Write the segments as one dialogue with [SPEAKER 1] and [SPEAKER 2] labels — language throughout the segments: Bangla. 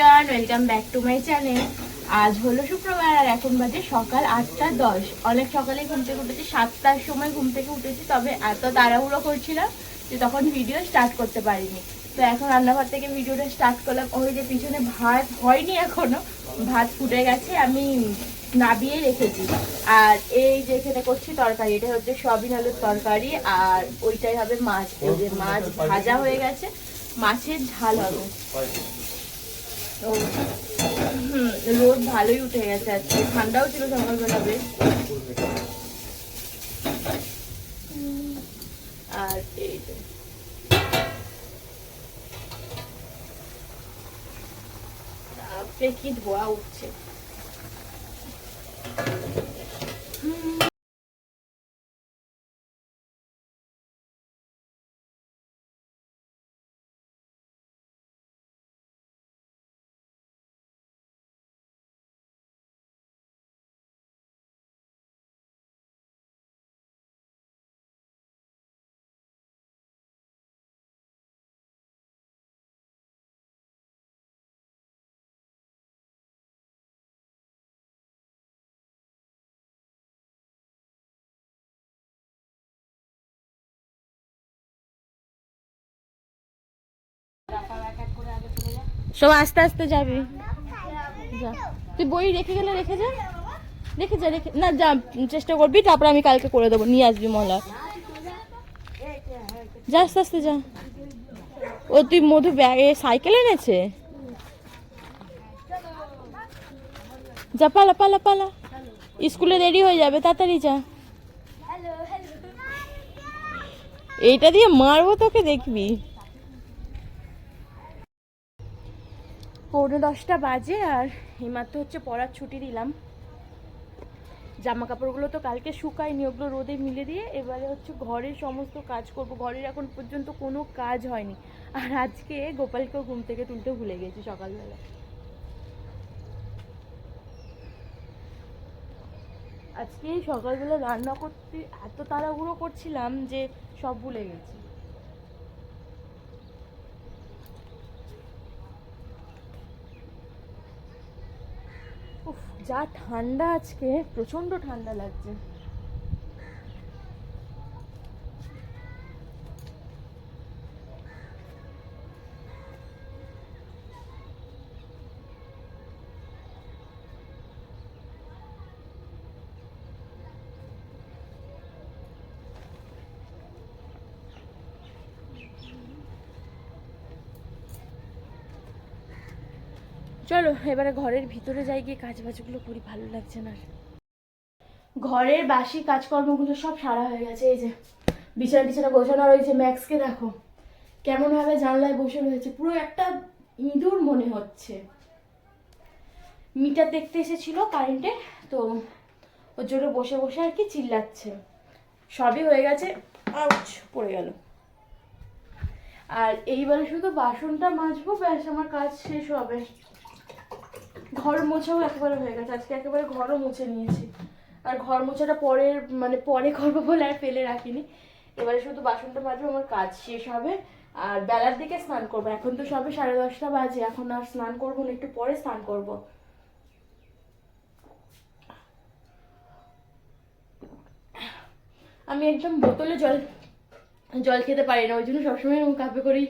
[SPEAKER 1] Welcome back to my channel আজ হলো শুক্রবার আর এখন বাজে সকাল আটটা দশ। অনেক সকালে ঘুম থেকে উঠেছি, সাতটার সময় ঘুম থেকে উঠেছি, তবে এত তাড়াহুড়ো করছিলাম যে তখন ভিডিও স্টার্ট করতে পারিনি। তো এখন রান্নাঘর থেকে ভিডিওটা স্টার্ট করলাম। ওই যে পিছনে ভাত হয়নি এখনও, ভাত ফুটে গেছে, আমি নাবিয়ে রেখেছি। আর এই যে এখানে করছি তরকারি এটা হচ্ছে সয়াবিন আলুর তরকারি, আর ওইটাই হবে মাছ। এই যে মাছ ভাজা হয়ে গেছে, মাছের ঝাল হবে। রোদ ভালোই উঠে গেছে আজকে। ঠান্ডাও ছিল সকালবেলা বেশ। আর এই তো কি ধোয়া উঠছে। সব আস্তে আস্তে যাবি। যা। তুই বই রেখে গেলে রেখে যা। রেখে যা, রেখে না, যা, চেষ্টা করবি, তারপর আমি কালকে করে দেবো, নিয়ে আসবি মলা। যা, আস্তে আস্তে যা। ও, তুই মধু ব্যাগে সাইকেল এনেছে? যা, পালা পালা পালা। স্কুলে দেরি হয়ে যাবে, তাড়াতাড়ি যা। এইটা দিয়ে মারবো তোকে দেখবি। পৌনে দশটা বাজে আর এইমাত্র হচ্ছে পড়ার ছুটি দিলাম। জামা কাপড়গুলো তো কালকে শুকায়নি, ওগুলো রোদে মিলে দিয়ে এবারে হচ্ছে ঘরের সমস্ত কাজ করব। ঘরের এখন পর্যন্ত কোনো কাজ হয়নি। আর আজকে গোপালকেও ঘুম থেকে তুলতে ভুলে গেছি সকালবেলা। আজকে সকালবেলা রান্না করতে এত তাড়াহুড়ো করছিলাম যে সব ভুলে গেছি। যা ঠান্ডা আজকে প্রচণ্ড ঠান্ডা লাগছে। চলো, এবারে ঘরের ভিতরে যাই গিয়ে কাজ বাজগুলো করি, ভালো লাগছে না ঘরের বাসি কাজকর্মগুলো সব সারা হয়ে গেছে, এই যে বিছানা বিছানা গোছানো রয়েছে ম্যাক্সকে দেখো, কেমন ভাবে জানলায় বসে রয়েছে, পুরো একটা ইঁদুর মনে হচ্ছে। মিটার দেখতে এসেছিল কারেন্টে, তো ওর জন্য বসে বসে আর কি চিল্লাচ্ছে। সবই হয়ে গেছে, আউচ, পড়ে গেল। আর এইবারে শুধু বাসনটা মাজবো, ব্যাস, আমার কাজ শেষ হবে। ঘর মোছাও একেবারে হয়ে গেছে। আজকে একেবারে ঘরও মুছে নিয়েছি। আর ঘর মোছাটা পরের মানে পরে করব বলে আর ফেলে রাখিনি। এবারে শুধু বাসনটা মাজবো, আমার কাজ শেষ হবে। আর বেলার দিকে স্নান করব। এখন তো সবে সাড়ে দশটা বাজে, এখন আর স্নান করব না, একটু পরে স্নান করব। আমি একদম বোতলে জল জল খেতে পারি না, ওই জন্য সবসময় কাপে করেই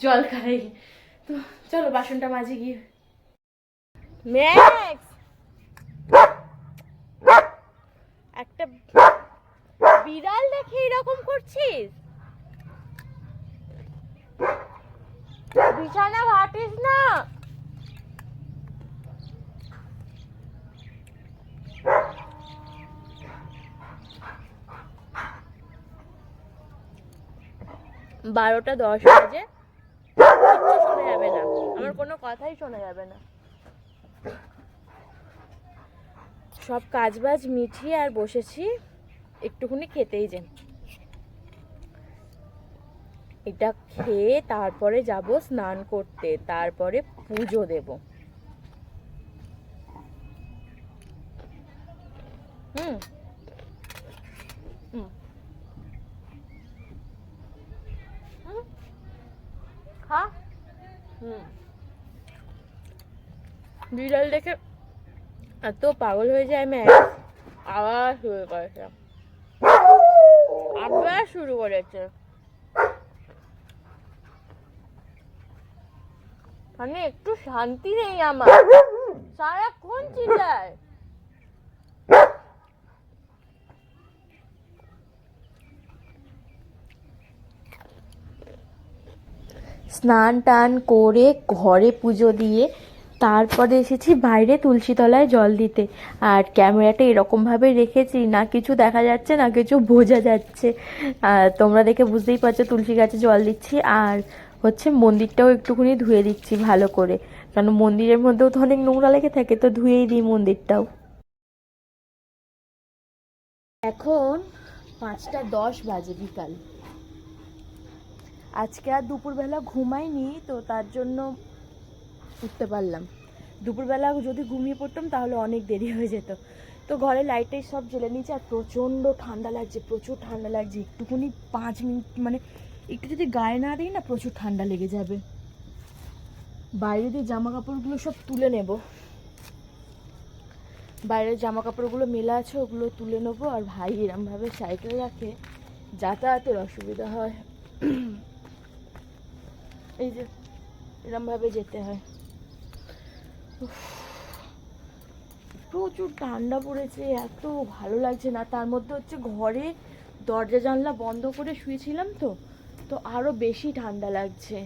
[SPEAKER 1] জল খাই। তো চলো, বাসনটা মাঝে গিয়ে। একটা বিড়াল দেখে এরকম করছিস? বিছানা না। বারোটা দশ বাজে। শোনা যাবে না। আমার কোনো কথাই শোনা যাবে না। সব কাজবাজ মিটিয়ে আর বসেছি, একটুখানি খেতেই যে। এটা খেয়ে তারপরে যাব স্নান করতে, তারপরে পুজো দেব। হুম। হুম। বিড়াল দেখে এত পাগল হয়ে যায় আমি আবার শুরু করেছে আবার শুরু করেছে। মানে একটু শান্তি নেই আমার। সারাক্ষণ চিল্লায়। স্নান টান করে ঘরে পুজো দিয়ে তারপরে এসেছি বাইরে তুলসী তলায় জল দিতে। আর ক্যামেরাটা এরকমভাবে রেখেছি, না কিছু দেখা যাচ্ছে, না কিছু বোঝা যাচ্ছে। তোমরা দেখে বুঝতেই পারছ তুলসী গাছে জল দিচ্ছি। আর হচ্ছে মন্দিরটাও একটুখানি ধুয়ে দিচ্ছি ভালো করে। কারণ মন্দিরের মধ্যেও তো অনেক নোংরা লেগে থাকে, তো ধুয়েই দিই মন্দিরটাও। এখন পাঁচটা দশ বাজে বিকাল। আজকে আর দুপুরবেলা ঘুমাইনি, তো তার জন্য উঠতে পারলাম। দুপুরবেলা যদি ঘুমিয়ে পড়তাম তাহলে অনেক দেরি হয়ে যেত। তো ঘরে লাইটাই সব জ্বেলে নিয়েছে আর প্রচণ্ড ঠান্ডা লাগছে, প্রচুর ঠান্ডা লাগছে। একটুখানি পাঁচ মিনিট মানে একটু যদি গায়ে না দিই না প্রচুর ঠান্ডা লেগে যাবে। বাইরে দিয়ে জামা কাপড়গুলো সব তুলে নেব। বাইরের জামা কাপড়গুলো মেলা আছে, ওগুলো তুলে নেব আর ভাই এরমভাবে সাইকেল রাখে, যাতায়াতের অসুবিধা হয়। এই যে, এরমভাবে যেতে হয়। প্রচুর ঠান্ডা পড়েছে, এত ভালো লাগছে না। তার মধ্যে হচ্ছে ঘরে দরজা জানলা বন্ধ করে শুয়েছিলাম তো তো আরও বেশি ঠান্ডা লাগছে।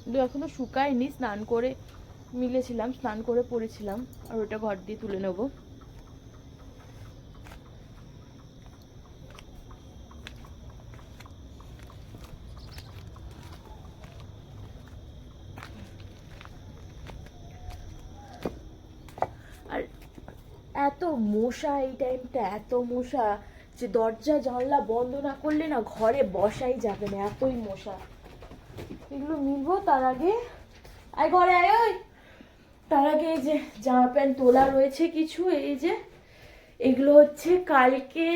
[SPEAKER 1] কিন্তু এখনও শুকায়নি, স্নান করে মিলেছিলাম, স্নান করে পড়েছিলাম, আর ওটা ঘর দিয়ে তুলে নেব আর এত মশা, এই টাইমটা এত মশা যে দরজা, জানলা বন্ধ না করলে না ঘরে বসাই যাবে না, এতই মশা। এগুলো মিলবো তার আগে। আয় ঘরে, আয়, ওই। তার আগে এই যে জামা প্যান্ট তোলা রয়েছে কিছু, এই যে এগুলো হচ্ছে কালকে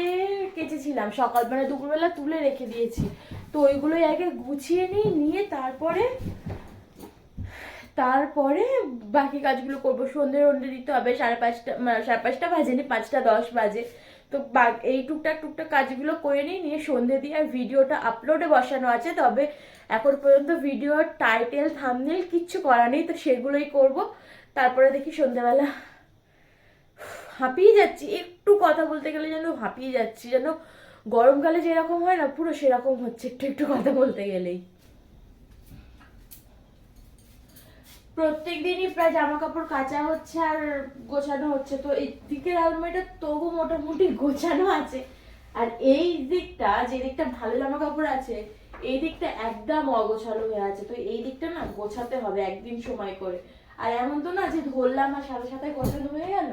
[SPEAKER 1] কেচেছিলাম, সকালবেলা দুপুরবেলা তুলে রেখে দিয়েছি। তো ওইগুলোই আগে গুছিয়ে নিই, নিয়ে তারপরে তারপরে বাকি কাজগুলো করব। সন্ধে রন্ধে দিতে হবে, সাড়ে পাঁচটা মানে সাড়ে পাঁচটা বাজেনি, পাঁচটা দশ বাজে। তো এই টুকটাক টুকটাক কাজগুলো করে নিই নিয়ে সন্ধে দিয়ে আর ভিডিওটা আপলোডে বসানো আছে। তবে এখন পর্যন্ত ভিডিওর টাইটেল থামনেল কিচ্ছু করা নেই, তো সেগুলোই করব। তারপরে দেখি সন্ধেবেলা হাঁপিয়ে যাচ্ছি, একটু কথা বলতে গেলে যেন হাঁপিয়ে যাচ্ছি, যেন গরমকালে যেরকম হয় না, পুরো সেরকম হচ্ছে, একটু একটু কথা বলতে গেলেই। প্রত্যেক দিনই প্রায় জামা কাপড় কাচা হচ্ছে আর গোছানো হচ্ছে। তো এই দিকের আলমারিটা তবু মোটামুটি গোছানো আছে। আর এই দিকটা, যে দিকটা ভালো জামা কাপড় আছে, এই দিকটা একদম অগোছালো হয়ে আছে। তো এই দিকটা না গোছাতে হবে একদিন সময় করে। আর এমন তো না যে ধরলাম আর সাথে সাথে গোছানো হয়ে গেল,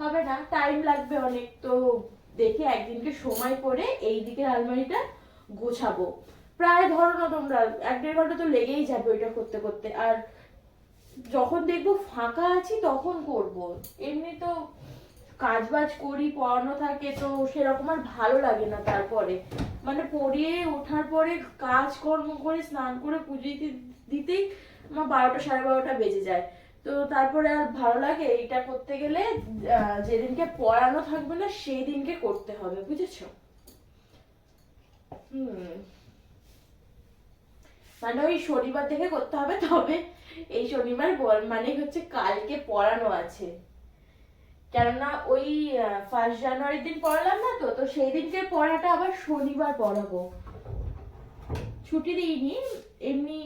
[SPEAKER 1] হবে না টাইম লাগবে অনেক। তো দেখে একদিনকে সময় করে এই দিকের আলমারিটা গোছাবো। প্রায় ধরো না তোমরা, এক দেড় ঘণ্টা তো লেগেই যাবে ওইটা করতে করতে। আর যখন দেখব ফাঁকা আছি তখন করব। এমনি তো কাজ বাজ করি, পড়ানো থাকে তো সেরকম আর ভালো লাগে না তারপরে। মানে পড়িয়ে ওঠার পরে কাজ কর্ম করে স্নান করে পুজো দিতে, দিতেই আমার বারোটা সাড়ে বারোটা বেজে যায়। তো তারপরে আর ভালো লাগে এইটা করতে গেলে যেদিনকে পড়ানো থাকবে না সেই দিনকে করতে হবে, বুঝেছ? হুম। মানে ওই শনিবার থেকে করতে হবে, তবে এই শনিবার বল মানে হচ্ছে কালকে পড়ানো আছে। কেননা ওই ফার্স্ট জানুয়ারির দিন পড়ালাম না তো তো সেই দিনকে পড়াটা আবার শনিবার পড়াবো। ছুটি দিইনি, এমনি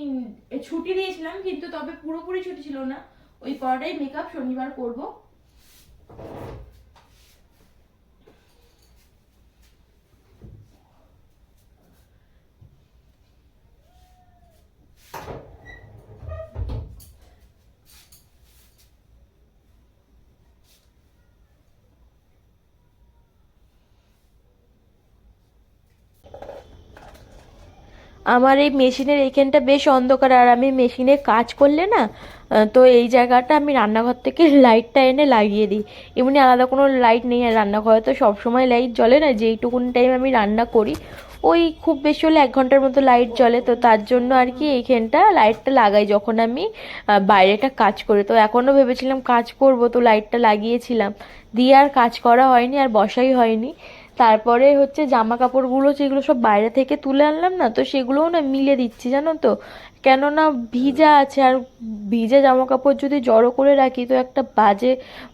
[SPEAKER 1] ছুটি দিয়েছিলাম, কিন্তু তবে পুরোপুরি ছুটি ছিল না। ওই পড়াটাই মেকআপ শনিবার করব। আমার এই মেশিনের এইখানটা বেশ অন্ধকার, আর আমি মেশিনে কাজ করলে না তো এই জায়গাটা আমি রান্নাঘর থেকে লাইটটা এনে লাগিয়ে দিই। এমনি আলাদা কোনো লাইট নেই আর রান্নাঘরে তো সবসময় লাইট জ্বলে না, যেইটুকুন টাইম আমি রান্না করি,
[SPEAKER 2] ওই খুব বেশি হলে এক ঘণ্টার মতো লাইট জ্বলে, তো তার জন্য আর কি এইখানটা লাইটটা লাগাই যখন আমি বাইরেটা কাজ করি। তো এখনও ভেবেছিলাম কাজ করব, তো লাইটটা লাগিয়েছিলাম। দিয়ে আর কাজ করা হয়নি, আর বসাই হয়নি। তারপরে হচ্ছে জামা কাপড়গুলো যেগুলো সব বাইরে থেকে তুলে আনলাম না, তো সেগুলোও না মিলে দিচ্ছি, জানো তো। কেননা ভিজা আছে, আর ভিজা জামা কাপড় যদি জড়ো করে রাখি, তো একটা বাজে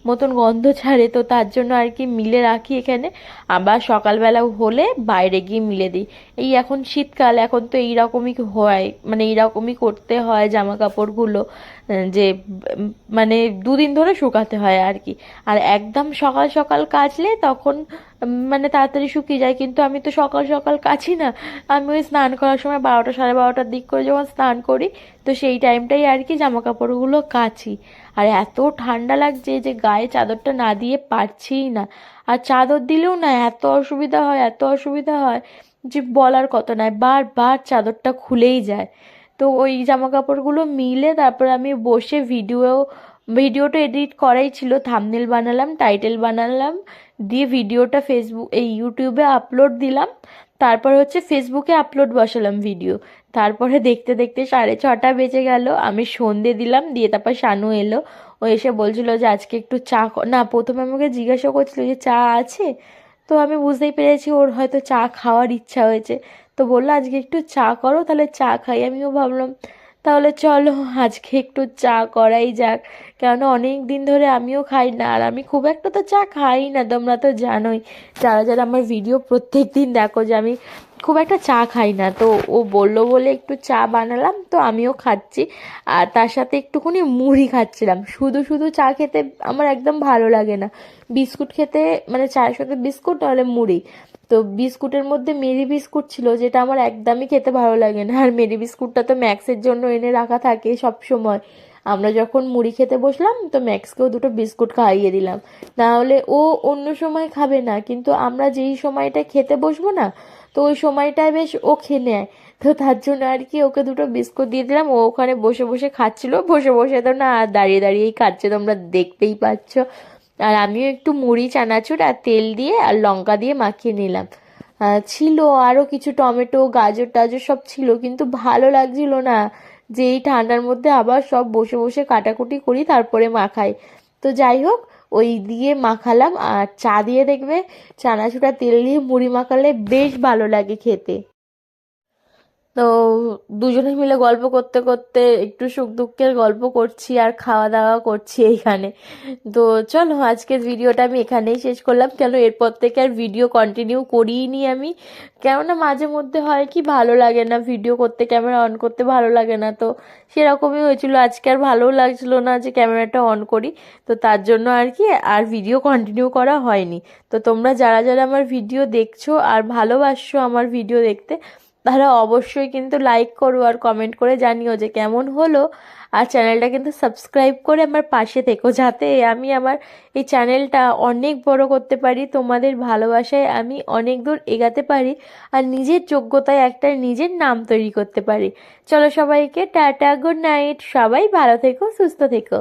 [SPEAKER 2] মতন গন্ধ ছাড়ে, তো তার জন্য আর কি মিলে রাখি এখানে। আবার সকালবেলা হলে বাইরে গিয়ে মিলে দিই। এই এখন শীতকাল, এখন তো এইরকমই হয় মানে এইরকমই করতে হয় জামা কাপড়গুলো যে মানে দুদিন ধরে শুকাতে হয় আর কি। আর একদম সকাল সকাল কাচলে তখন মানে তাড়াতাড়ি শুকিয়ে যায়। কিন্তু আমি তো সকাল সকাল কাচি না। আমি ওই স্নান করার সময় বারোটা, সাড়ে বারোটার দিক করে যখন স্নান করি, তো সেই টাইমটাই আর কি জামা কাপড়গুলো কাচি। আর এত ঠান্ডা লাগছে যে গায়ে চাদরটা না দিয়ে পারছিই না। আর চাদর দিলেও না এত অসুবিধা হয়, এত অসুবিধা হয় যে বলার কত নয়, বারবার চাদরটা খুলেই যায়। তো ওই জামা কাপড়গুলো মিলে তারপর আমি বসে ভিডিও ভিডিওটা এডিট করাই ছিল থামনেল বানালাম টাইটেল বানালাম, দিয়ে ভিডিওটা ফেসবুক এই ইউটিউবে আপলোড দিলাম। তারপর হচ্ছে ফেসবুকে আপলোড বসালাম ভিডিও তারপরে দেখতে দেখতে সাড়ে ছটা বেজে গেল। আমি সন্ধে দিলাম, দিয়ে তারপর শানু এলো। ও এসে বলছিল যে, আজকে একটু চা না, প্রথমে আমাকে জিজ্ঞাসা করছিল যে, চা আছে? তো আমি বুঝতেই পেরেছি ওর হয়তো চা খাওয়ার ইচ্ছা হয়েছে। তো বলল, আজকে একটু চা করো, তাহলে চা খাই। আমিও ভাবলাম, তাহলে চলো, আজকে একটু চা করাই যাক। কেননা অনেক দিন ধরে আমিও খাই না, আর আমি খুব একটা তো চা খাই না, তোমরা তো জানোই। যারা যারা আমার ভিডিও প্রত্যেক দিন দেখো যে, আমি খুব একটা চা খাই না। তো ও বলল বলে একটু চা বানালাম, তো আমিও খাচ্ছি। আর তার সাথে একটুখানি মুড়ি খাচ্ছিলাম। শুধু শুধু চা খেতে আমার একদম ভালো লাগে না। বিস্কুট খেতে মানে চায়ের সাথে বিস্কুট, নাহলে মুড়ি। তো বিস্কুটের মধ্যে মেরি বিস্কুট ছিল, যেটা আমার একদমই খেতে ভালো লাগে না। আর মেরি বিস্কুটটা তো ম্যাক্সের জন্য এনে রাখা থাকে সব সময় আমরা যখন মুড়ি খেতে বসলাম, তো ম্যাক্সকেও দুটো বিস্কুট খাইয়ে দিলাম। নাহলে ও অন্য সময় খাবে না, কিন্তু আমরা যেই সময়টা খেতে বসবো না তো ওই সময়টায় বেশ ও খেয়ে নেয় তো তার জন্য আর কি ওকে দুটো বিস্কুট দিয়ে দিলাম। ও ওখানে বসে বসে খাচ্ছিল। বসে বসে তো না আর দাঁড়িয়ে দাঁড়িয়েই খাচ্ছে। তোমরা দেখতেই পাচ্ছ। আর আমিও একটু মুড়ি, চানাচুর আর তেল দিয়ে আর লঙ্কা দিয়ে মাখিয়ে নিলাম। ছিল আরও কিছু টমেটো, গাজর, টাজর সব ছিল, কিন্তু ভালো লাগছিল না যে এই ঠান্ডার মধ্যে আবার সব বসে বসে কাটাকুটি করি, তারপরে মাখাই। তো যাই হোক ওই দিয়ে মাখালাম আর চা দিয়ে দেখবে চানাচুরা তেল দিয়ে মুড়ি মাখালে বেশ ভালো লাগে খেতে। তো দুজনে মিলে গল্প করতে করতে একটু সুখ দুঃখের গল্প করছি আর খাওয়া দাওয়া করছি এইখানে। তো চলো, আজকের ভিডিওটা আমি এখানেই শেষ করলাম। কেন, এরপর থেকে আর ভিডিও কন্টিনিউ করিই নি আমি। কেননা, মাঝে মধ্যে হয় কি, ভালো লাগে না ভিডিও করতে, ক্যামেরা অন করতে ভালো লাগে না। তো সেরকমই হয়েছিল। আজকে আর ভালোও লাগছিল না যে ক্যামেরাটা অন করি। তো তার জন্য আর কি, আর ভিডিও কন্টিনিউ করা হয়নি। তো তোমরা যারা যারা আমার ভিডিও দেখছ আর ভালোবাসছো আমার ভিডিও দেখতে তারা অবশ্যই কিন্তু লাইক করো আর কমেন্ট করে জানিও যে কেমন হলো। আর চ্যানেলটা কিন্তু সাবস্ক্রাইব করে আমার পাশে থেকো যাতে আমি আমার এই চ্যানেলটা অনেক বড় করতে পারি, তোমাদের ভালোবাসায় আমি অনেক দূর এগাতে পারি আর নিজের যোগ্যতায় একটা নিজের নাম তৈরি করতে পারি। চলো সবাইকে টাটা গুড নাইট সবাই ভালো থেকো, সুস্থ থেকো।